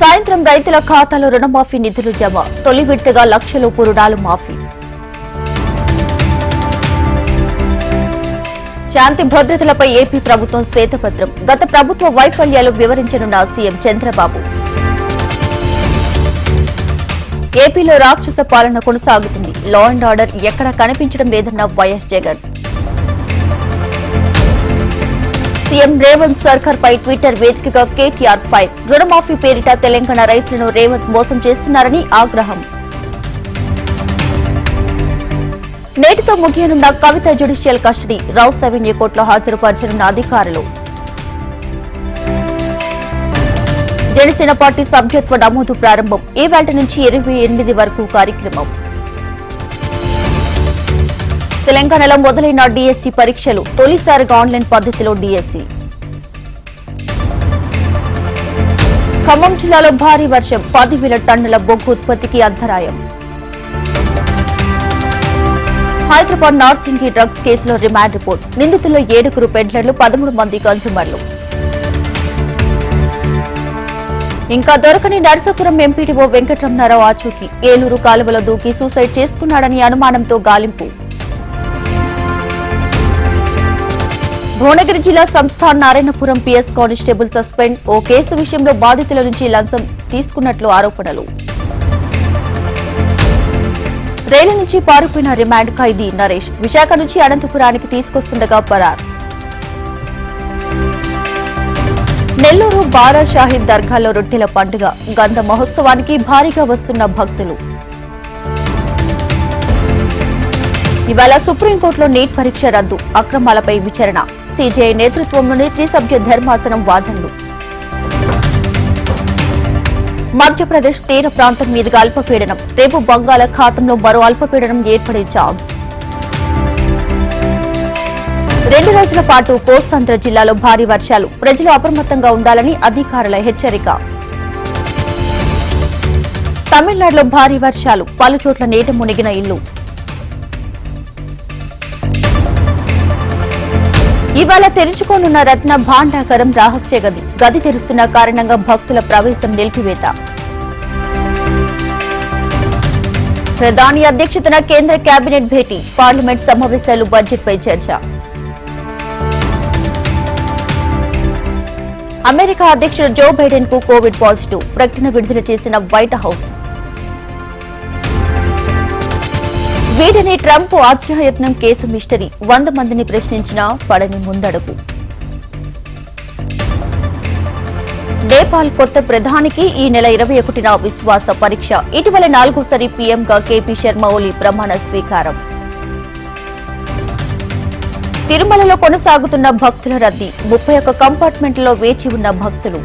సాయంత్రం రైతుల ఖాతాలో రుణమాఫీ నిధులు జమ. తొలి విడతగా లక్షలోపు రుణాలు మాఫీ. శాంతి భద్రతలపై ఏపీ ప్రభుత్వం శ్వేతపత్రం. గత ప్రభుత్వ వైఫల్యాలు వివరించనున్న సీఎం చంద్రబాబు. ఏపీలో రాక్షస పాలన కొనసాగుతుంది. లా అండ్ ఆర్డర్ ఎక్కడా కనిపించడం లేదన్న వైఎస్ జగన్. సీఎం రేవంత్ సర్కార్ పై ట్విట్టర్ వేదికగా కేటీఆర్ ఫైర్. రుణమాఫీ పేరిట తెలంగాణ రైతులను రేవంత్ మోసం చేస్తున్నారని ఆగ్రహం. నేటితో ముగియనున్న Kavitha judicial custody Rouse Avenue కోర్టులో హాజరుపరచనున్న అధికారులు. జనసేన పార్టీ సభ్యత్వ నమోదు ప్రారంభం. ఈ వేళ నుంచి ఇరవై ఎనిమిది వరకు కార్యక్రమం. తెలంగాణలో మొదలైన డిఎస్సి పరీక్షలు తొలిసారిగా ఆన్లైన్ పద్ధతిలో డిఎస్సి. ఖమ్మం జిల్లాలో భారీ వర్షం పదివేల టన్నుల బొగ్గు ఉత్పత్తికి అంతరాయం. హైదరాబాద్ నార్సింగి డ్రగ్స్ కేసులో రిమాండ్ రిపోర్ట్. నిందితుల్లో ఏడుగురు పెడ్లర్లు పదమూడు మంది కన్సూమర్లు ఇంకా దొరకని నరసాపురం ఎంపీడీఓ వెంకటరమణారావు ఆచూకీ. ఏలూరు కాలువలో దూకి సూసైడ్ చేసుకున్నాడని అనుమానంతో గాలింపు. భువనగిరి జిల్లా Sansthan Narayanapuram PS constable suspend. ఓ కేసు విషయంలో బాధితుల నుంచి లంచం తీసుకున్నట్లు ఆరోపణలు. రైలు నుంచి పారిపోయిన రిమాండ్ ఖైదీ నరేష్. విశాఖ నుంచి అనంతపురానికి తీసుకొస్తుండగా పరార్. నెల్లూరు బారా షాహిద్ దర్గాలో రొట్టెల పండుగ. గంధ మహోత్సవానికి భారీగా వస్తున్న భక్తులు. ఇవాళ సుప్రీంకోర్టులో నీట్ పరీక్ష రద్దు. అక్రమాలపై విచారణ. సీజీఐ నేతృత్వంలోని త్రిసభ్య ధర్మాసనం వాదనలు. మధ్యప్రదేశ్ తీర ప్రాంతం మీదుగా అల్పపీడనం. రేపు బంగాళాఖాతంలో మరో అల్పపీడనం ఏర్పడే ఛాన్స్. రెండు రోజుల పాటు కోస్తాంధ్ర జిల్లాలో భారీ వర్షాలు. ప్రజలు అప్రమత్తంగా ఉండాలని అధికారుల హెచ్చరిక. తమిళనాడులో భారీ వర్షాలు. పలు చోట్ల నీట మునిగిన ఇల్లు. ఇవాళ తెరుచుకోనున్న రత్న భాండాకరం రహస్య గది గది తెరుస్తున్న కారణంగా భక్తుల ప్రవేశం నిలిపివేత. ప్రధాని అధ్యక్షతన కేంద్ర కేబినెట్ భేటీ పార్లమెంట్ సమావేశాలు బడ్జెట్పై చర్చ. అమెరికా అధ్యక్షుడు జో బైడెన్కు కోవిడ్ పాజిటివ్ ప్రకటన విడుదల చేసిన వైట్ హౌస్. వీడని ట్రంప్ ఆత్మయత్నం కేసు మిస్టరీ. వంద మందిని ప్రశ్నించిన పడని ముందడుగు. నేపాల్ కొత్త ప్రధానికి ఈ నెల ఇరవై ఒకటిన విశ్వాస పరీక్ష. ఇటీవల నాలుగోసారి పీఎంగా కేపీ శర్మ ఓలీ ప్రమాణ స్వీకారం. తిరుమలలో కొనసాగుతున్న భక్తుల రద్దీ. ముప్పై ఒక్క కంపార్ట్మెంట్లో వేచి ఉన్న భక్తులు.